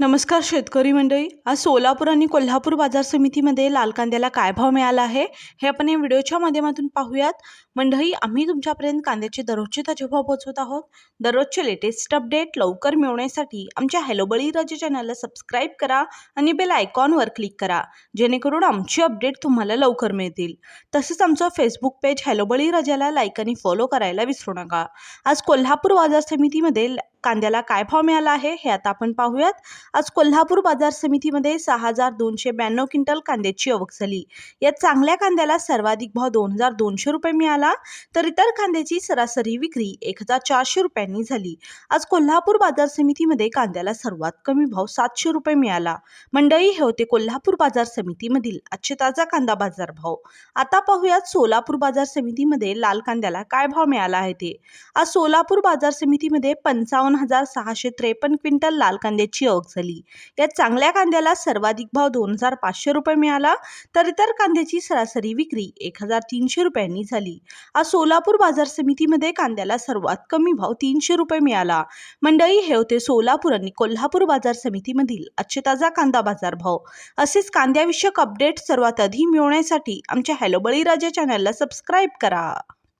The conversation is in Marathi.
नमस्कार शेतकरी मंडळी आज सोलापूर आणि कोल्हापूर बाजार समितीमध्ये लाल कांद्याला काय भाव मिळाला आहे हे आपण या व्हिडिओच्या माध्यमातून पाहूयात. मंडळी आम्ही तुमच्यापर्यंत कांद्याचे दररोजचे ताजे पोहोचवत आहोत. दररोजचे लेटेस्ट अपडेट लवकर मिळवण्यासाठी आमच्या हॅलो बळीराजे चॅनलला सबस्क्राईब करा आणि बेल आयकॉनवर क्लिक करा जेणेकरून आमची अपडेट तुम्हाला लवकर मिळतील. तसंच आमचं फेसबुक पेज हॅलो बळीराजाला लाईक आणि फॉलो करायला विसरू नका. आज कोल्हापूर बाजार समितीमध्ये ल- कांद्याला काय भाव मिळाला आहे हे आता आपण पाहूयात. आज कोल्हापूर बाजार समितीमध्ये सहा हजार दोनशे ब्याण्णव क्विंटल कांद्याची आवक झाली. यात चांगल्या कांद्याला सर्वाधिक भाव दोन हजार दोनशे रुपये मिळाला मिळाला तर इतर कांद्याची सरासरी विक्री एक हजार चारशे रुपयांनी झाली. आज कोल्हापूर बाजार समितीमध्ये कांद्याला सर्वात कमी भाव सातशे रुपये मिळाला. मंडळी हे होते कोल्हापूर बाजार समितीमधील आजचे ताजा कांदा बाजार भाव आता पाहूयात सोलापूर बाजार समितीमध्ये लाल कांद्याला काय भाव मिळाला आहे ते. आज सोलापूर बाजार समितीमध्ये पंचावन्न हजार सहाशे त्रेपन्न क्विंटल लाल कांद्याची आवक झाली. यात चांगल्या कांद्याला सर्वाधिक भाव दोन हजार पाचशे रुपये मिळाला तर इतर कांद्याची सरासरी विक्री एक हजार तीनशे रुपयांनी झाली. आज सोलापूर बाजार समितीमध्ये कांद्याला सर्वात कमी भाव तीनशे रुपये मिळाला. मंडळी हे होते सोलापूर आणि कोल्हापूर बाजार समितीमधील आजचे ताजा कांदा बाजार भाव. असेच कांद्याविषयक अपडेट सर्वात आधी मिळवण्यासाठी आमच्या हॅलो बळीराजा चॅनलला सबस्क्राईब करा.